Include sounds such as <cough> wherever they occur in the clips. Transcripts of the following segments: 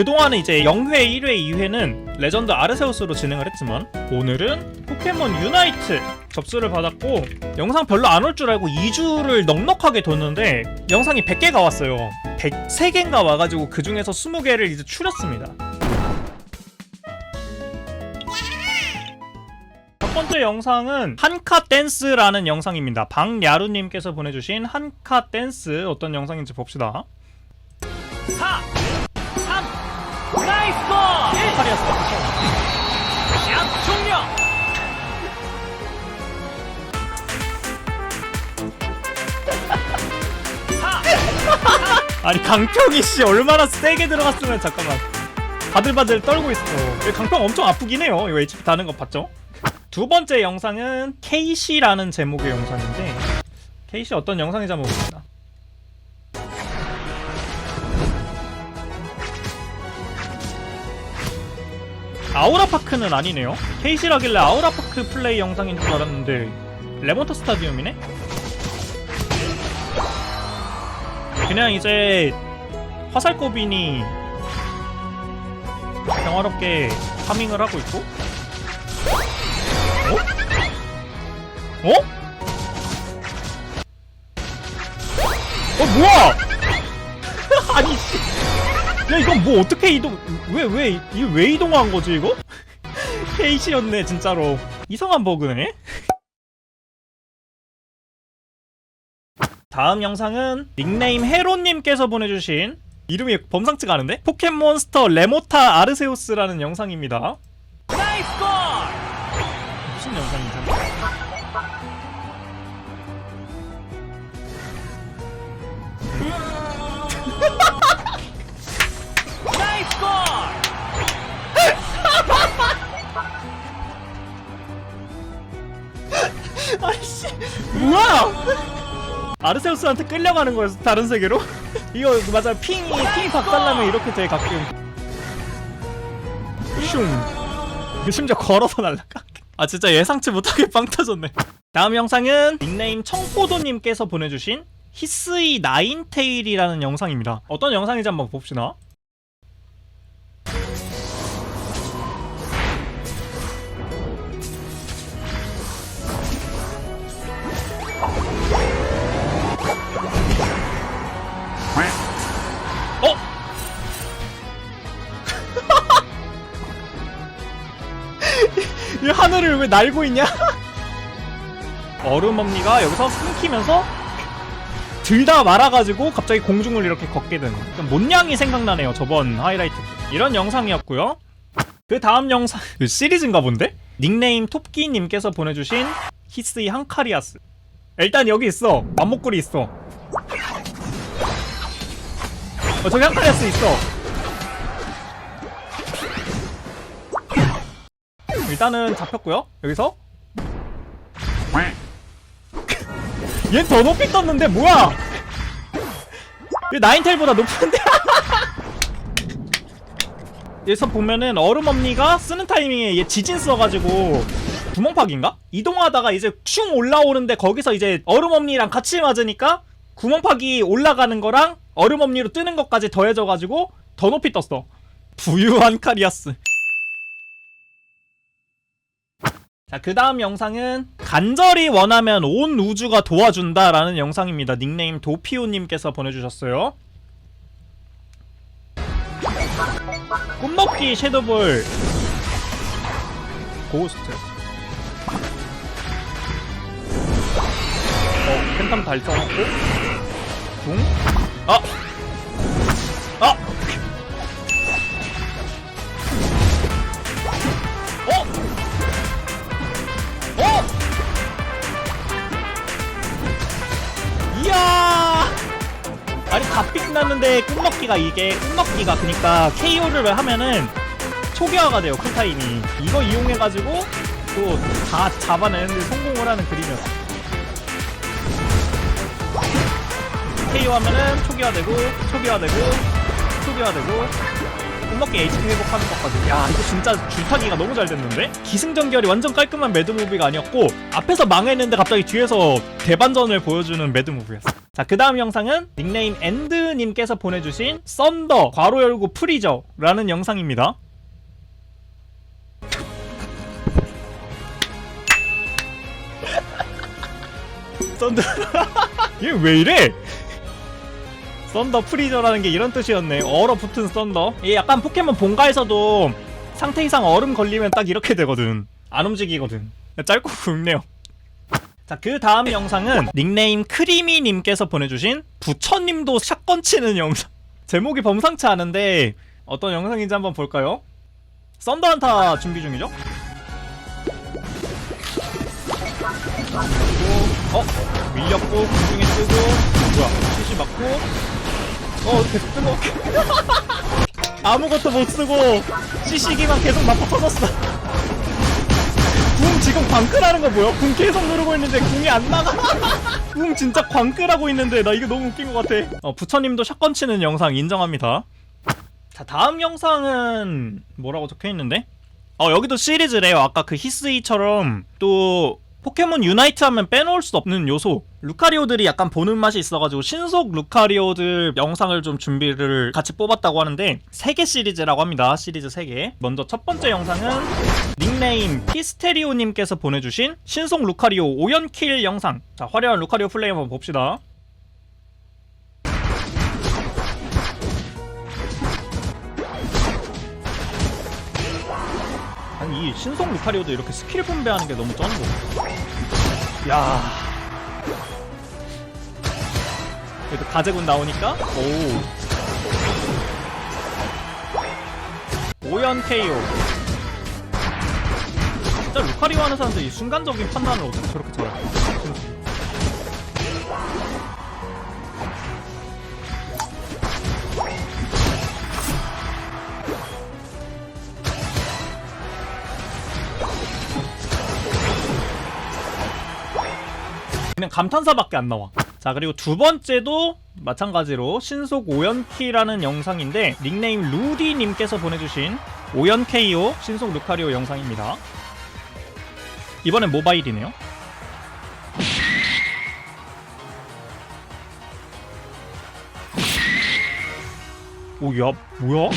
그동안은 이제 0회, 1회, 2회는 레전드 아르세우스로 진행을 했지만 오늘은 포켓몬 유나이트 접수를 받았고 영상 별로 안 올 줄 알고 2주를 넉넉하게 뒀는데 영상이 100개가 왔어요. 103개인가 와가지고 그 중에서 20개를 이제 추렸습니다. 첫 번째 영상은 한카 댄스라는 영상입니다. 박야루님께서 보내주신 한카 댄스 어떤 영상인지 봅시다. 4 3 나이스 볼! 1팔이었어 샷 종료! 사 아니 강평이 씨 얼마나 세게 들어갔으면 잠깐만 바들바들 떨고 있어 이 강평 엄청 아프긴 해요 이거 HP 다는 거 봤죠? 두 번째 영상은 KC라는 제목의 영상인데 KC 어떤 영상인지 한번 봅시다 아우라파크는 아니네요 KC라길래 아우라파크 플레이 영상인 줄 알았는데 레몬터 스타디움이네? 그냥 이제 화살꼬빈이 평화롭게 파밍을 하고 있고 어? 어? 어 뭐야? 야 이건 뭐 어떻게 이동 왜왜 이게 왜 이동한 거지 이거? <laughs> 케이시였네 진짜로 이상한 버그네. 다음 영상은 닉네임 헤로님께서 보내주신 이름이 범상치가 않은데? 포켓몬스터 레모타 아르세우스라는 영상입니다. 아르세우스한테 끌려가는 거였어 다른 세계로? <laughs> 이거 맞아 핑이 핑이 박살나면 이렇게 돼 가끔. 슝. 심지어 걸어서 날라가. 아 진짜 예상치 못하게 빵 터졌네. 다음 영상은 닉네임 청포도님께서 보내주신 히스이 나인테일이라는 영상입니다. 어떤 영상인지 한번 봅시다 하늘을 왜 날고 있냐? 얼음 언니가 여기서 끊기면서 들다 말아가지고 갑자기 공중을 이렇게 걷게 되는 몬냥이 생각나네요 저번 하이라이트 때. 이런 영상이었고요 그 다음 영상 그 시리즈인가 본데? 닉네임 톱기님께서 보내주신 히스이 한카리아스 일단 여기 있어 안목구리 있어 어 저기 한카리아스 있어 일단은 잡혔고요. 여기서. <laughs> 얘 더 높이 떴는데 뭐야? 얘 나인텔보다 높은데? <laughs> 여기서 보면은 얼음 언니가 쓰는 타이밍에 얘 지진 써가지고 구멍파기인가? 이동하다가 이제 슝 올라오는데 거기서 이제 얼음 언니랑 같이 맞으니까 구멍파기 올라가는 거랑 얼음 언니로 뜨는 것까지 더해져가지고 더 높이 떴어. 부유한 카리아스 자, 그 다음 영상은 간절히 원하면 온 우주가 도와준다라는 영상입니다. 닉네임 도피오님께서 보내주셨어요. 꿈먹기 섀도볼 고스트. 어, 팬텀 달성했고, 붕. 아! 아! 아니 다 삑났는데 끝먹기가 이게 끝먹기가 그니까 KO를 하면은 초기화가 돼요 쿨타임이. 이거 이용해가지고 또 다 잡아내는데 성공을 하는 그림이었어 KO 하면은 초기화되고 초기화되고 초기화되고. 먹기 HP 회복하는 것까지. 야 이거 진짜 줄타기가 너무 잘 됐는데? 기승전결이 완전 깔끔한 매드무비가 아니었고 앞에서 망했는데 갑자기 뒤에서 대반전을 보여주는 매드무비였어 자 그 다음 영상은 닉네임 엔드님께서 보내주신 썬더 괄호 열고 프리저 라는 영상입니다 <laughs> 썬더 <laughs> 얘왜 이래? 썬더 프리저라는 게 이런 뜻이었네. 얼어붙은 썬더. 이게 약간 포켓몬 본가에서도 상태 이상 얼음 걸리면 딱 이렇게 되거든. 안 움직이거든. 짧고 굵네요. 자, 그 다음 영상은 닉네임 크리미님께서 보내주신 부처님도 샷건 치는 영상. <laughs> 제목이 범상치 않은데 어떤 영상인지 한번 볼까요? 썬더 한타 준비 중이죠? 어? 밀렸고 공중에 뜨고 뭐야 CC 맞고 어 계속 뜨고 <laughs> 아무것도 못 쓰고 CC기만 계속 맞고 터졌어 궁 지금 광클하는 거 뭐야? 궁 계속 누르고 있는데 궁이 안 나가 <laughs> 궁 진짜 광클하고 있는데 나 이거 너무 웃긴 것 같아 어 부처님도 샷건 치는 영상 인정합니다 자 다음 영상은 뭐라고 적혀있는데? 어 여기도 시리즈래요 아까 그 히스이처럼 또 포켓몬 유나이트 하면 빼놓을 수 없는 요소. 루카리오들이 약간 보는 맛이 있어가지고 신속 루카리오들 영상을 좀 준비를 같이 뽑았다고 하는데 3개 시리즈라고 합니다. 시리즈 3개. 먼저 첫 번째 영상은 닉네임 피스테리오님께서 보내주신 신속 루카리오 5연킬 영상. 자 화려한 루카리오 플레이 한번 봅시다 신속 루카리오도 이렇게 스킬 분배하는 게 너무 쩌는 거 야. 그래도 가제군 나오니까 오. 오연 KO. 진짜 루카리오 하는 사람들 이 순간적인 판단을 어떻게 저렇게? 그 감탄사밖에 안 나와. 자 그리고 두 번째도 마찬가지로 신속 오연키라는 영상인데 닉네임 루디님께서 보내주신 오연 KO 신속 루카리오 영상입니다. 이번엔 모바일이네요. 오야 뭐야?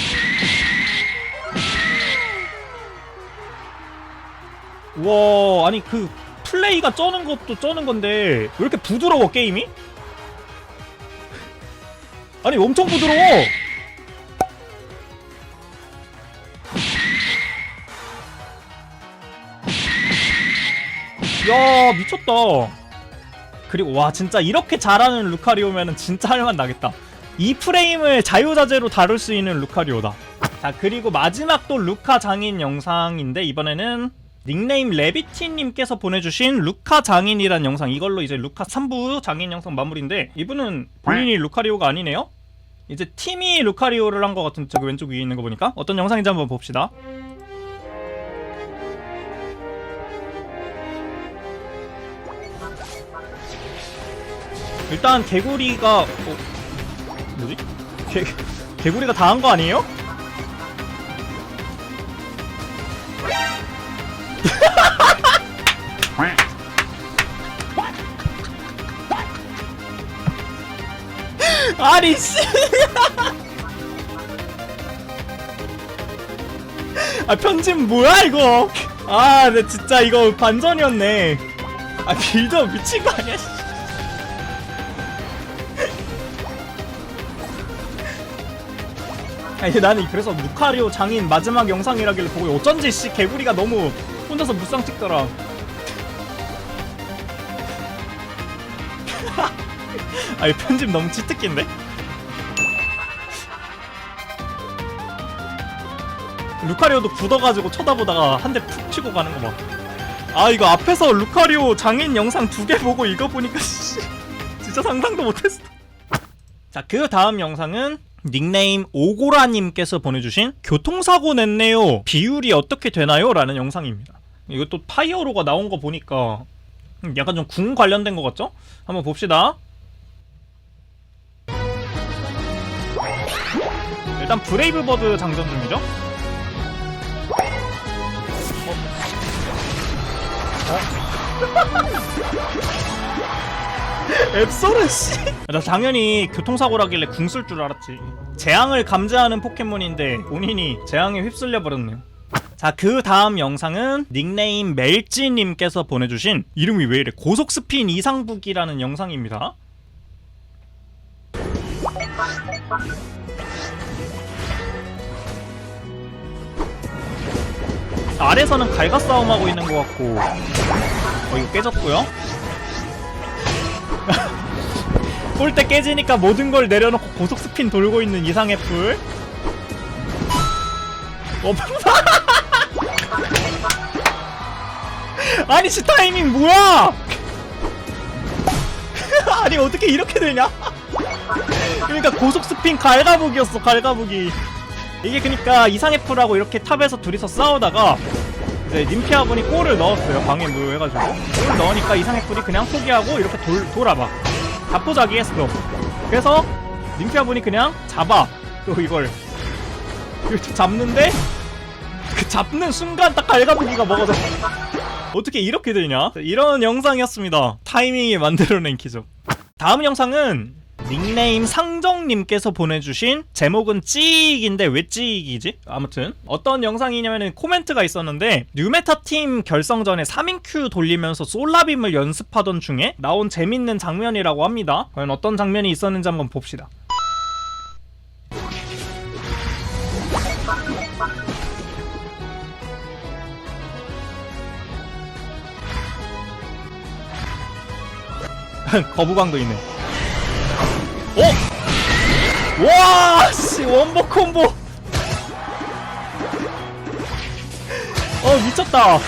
와 아니 그 플레이가 쩌는 것도 쩌는 건데 왜 이렇게 부드러워 게임이? 아니 엄청 부드러워! 야 미쳤다. 그리고 와 진짜 이렇게 잘하는 루카리오면은 진짜 할만 나겠다. 이 프레임을 자유자재로 다룰 수 있는 루카리오다. 자 그리고 마지막 또 루카 장인 영상인데 이번에는 닉네임 레비티님께서 보내주신 루카 장인이란 영상 이걸로 이제 루카 3부 장인 영상 마무리인데 이분은 본인이 루카리오가 아니네요 이제 팀이 루카리오를 한 것 같은 저기 왼쪽 위에 있는 거 보니까 어떤 영상인지 한번 봅시다 일단 개구리가 어, 뭐지? 개, 개구리가 다 한 거 아니에요? 아니 씨. 아 편집 뭐야 이거? 아, 내 진짜 이거 반전이었네. 아 빌더 미친 거 아니야? 씨. 아니 나는 그래서 루카리오 장인 마지막 영상이라길래 보고 어쩐지 씨 개구리가 너무 혼자서 무쌍 찍더라. <laughs> 아니 편집 너무 치트키인데? 루카리오도 굳어가지고 쳐다보다가 한 대 푹 치고 가는 거 봐. 아 이거 앞에서 루카리오 장인 영상 두 개 보고 이거 보니까 <laughs> 씨, 진짜 상상도 못했어. 자 그 다음 영상은 닉네임 오고라님께서 보내주신 교통사고 냈네요. 비율이 어떻게 되나요? 라는 영상입니다. 이것도 파이어로가 나온 거 보니까 약간 좀 궁 관련된 것 같죠? 한번 봅시다. 일단 브레이브버드 장전 중이죠. <laughs> 앱소르 씨. 나 당연히 교통사고라길래 궁 쓸 줄 알았지. 재앙을 감지하는 포켓몬인데 본인이 재앙에 휩쓸려 버렸네요. 자, 그 다음 영상은 닉네임 멜찌님께서 보내주신 이름이 왜 이래 고속 스핀 이상북이라는 영상입니다. 아래서는 갈가 싸움하고 있는 것 같고. 어 이거 깨졌고요. <laughs> 볼때 깨지니까 모든 걸 내려놓고 고속 스핀 돌고 있는 이상의 풀. 어, <laughs> 아니 씨 타이밍 뭐야? <laughs> 아니 어떻게 이렇게 되냐? 그러니까 고속 스핀 갈가북이었어 갈가북이 이게 그니까 이상의 풀하고 이렇게 탑에서 둘이서 싸우다가 이제 님피아분이 골을 넣었어요 방에 무효해가지고. 골을 넣으니까 이상의 풀이 그냥 포기하고 이렇게 돌, 돌아봐. 자포자기 했어. 그래서 님피아분이 그냥 잡아. 또 이걸. 이렇게 잡는데 그 잡는 순간 딱 갈가부기가 먹어져 어떻게 이렇게 되냐? 이런 영상이었습니다. 타이밍이 만들어낸 기적. 다음 영상은 닉네임 상정님께서 보내주신 제목은 찌익인데 왜 찌익이지? 아무튼 어떤 영상이냐면은 코멘트가 있었는데 뉴메타 팀 결성전에 3인큐 돌리면서 솔라빔을 연습하던 중에 나온 재밌는 장면이라고 합니다. 과연 어떤 장면이 있었는지 한번 봅시다. <laughs> 거부광도 있네 어? 와, 씨, 원복 콤보. 어, 미쳤다.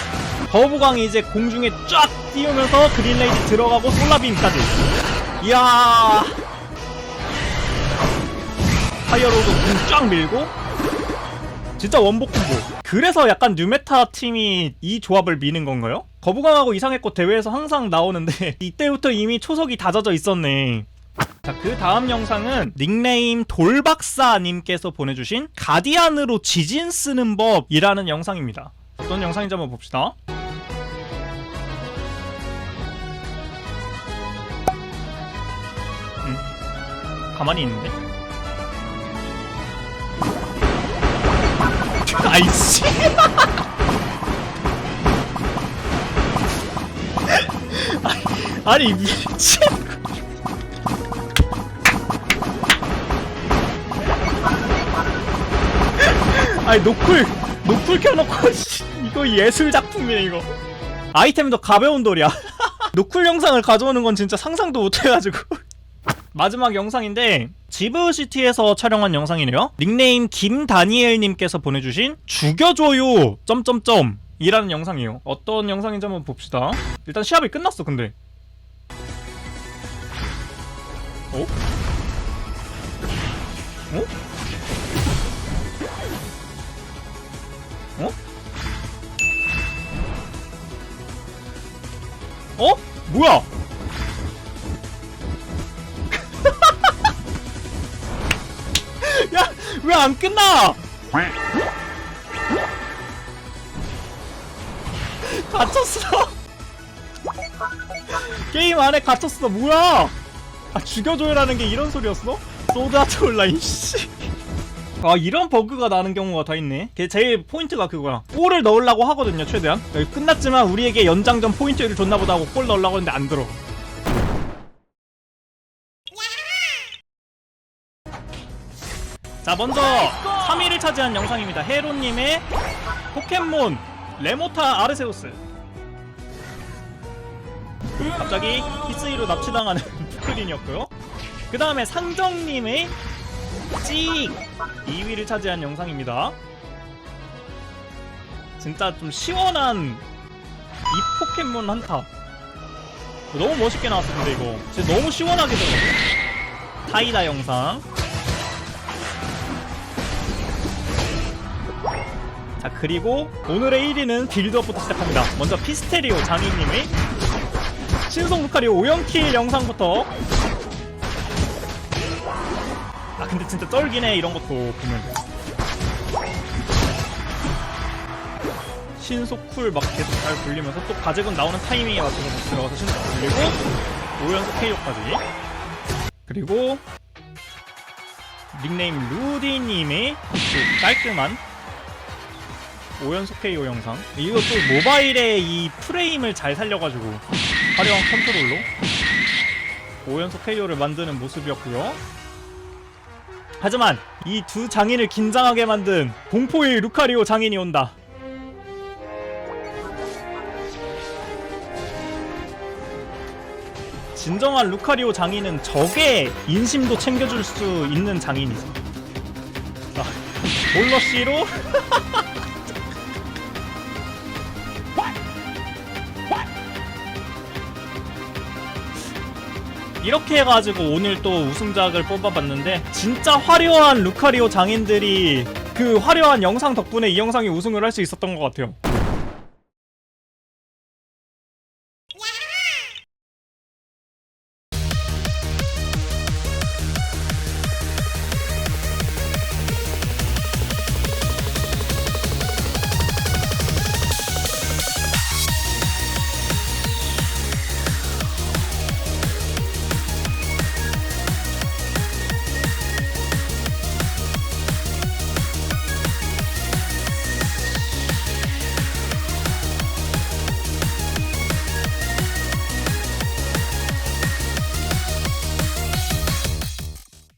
거부광이 이제 공중에 쫙 띄우면서 그린레이드 들어가고 솔라빔까지. 이야. 파이어로드 공쫙 밀고. 진짜 원복 콤보. 그래서 약간 뉴메타 팀이 이 조합을 미는 건가요? 거부광하고 이상했고 대회에서 항상 나오는데 <laughs> 이때부터 이미 초석이 다져져 있었네. 자, 그 다음 영상은 닉네임 돌박사님께서 보내주신 가디안으로 지진 쓰는 법이라는 영상입니다. 어떤 영상인지 한번 봅시다. 음, 가만히 있는데? <laughs> 아이씨. <laughs> 아니, 미친. 아니 노쿨 노쿨 켜놓고 <laughs> 씨, 이거 예술 작품이네 이거. 아이템도 가벼운 돌이야. <laughs> 노쿨 영상을 가져오는 건 진짜 상상도 못해가지고. <laughs> 마지막 영상인데 지브시티에서 촬영한 영상이네요. 닉네임 김다니엘님께서 보내주신 죽여줘요 점점점. 이라는 영상이에요. 어떤 영상인지 한번 봅시다. 일단 시합이 끝났어 근데. 어? 어? 어? 어? 뭐야? <laughs> 야, 왜 안 끝나? <laughs> 갇혔어. <laughs> 게임 안에 갇혔어. 뭐야? 아, 죽여줘요라는 게 이런 소리였어? 소드아트 온라인 씨. 아 이런 버그가 나는 경우가 다 있네. 걔 제일 포인트가 그거야. 골을 넣으려고 하거든요 최대한. 여기 끝났지만 우리에게 연장전 포인트를 줬나 보다 하고 골 넣으려고 했는데 안 들어. 자 먼저 3위를 차지한 영상입니다. 헤로님의 포켓몬 레모타 아르세우스. 갑자기 히스이로 납치당하는 <laughs> 푸크린이었고요. 그 다음에 상정님의 찍 2위를 차지한 영상입니다. 진짜 좀 시원한 이 포켓몬 한타. 너무 멋있게 나왔어 근데 이거 진짜 너무 시원하게 들어갔어. 타이다 영상. 자 그리고 오늘의 1위는 빌드업부터 시작합니다. 먼저 피스테리오 장인님의 신성 루카리오 오연킬 영상부터 근데 진짜 쩔기네 이런 것도 보면. 신속 쿨 막 계속 잘 굴리면서 또 가제군 나오는 타이밍에 맞춰서 들어가서 신속 굴리고 5연속 KO까지. 그리고 닉네임 루디님의 또 깔끔한 5연속 KO 영상. 또 모바일의 이 프레임을 잘 살려가지고 화려한 컨트롤로 5연속 KO를 만드는 모습이었고요 하지만 이 두 장인을 긴장하게 만든 공포의 루카리오 장인이 온다. 진정한 루카리오 장인은 적의 인심도 챙겨줄 수 있는 장인이죠. 자, 몰러씨로 <laughs> 이렇게 해가지고 오늘 또 우승작을 뽑아봤는데 진짜 화려한 루카리오 장인들이 그 화려한 영상 덕분에 이 영상이 우승을 할 수 있었던 것 같아요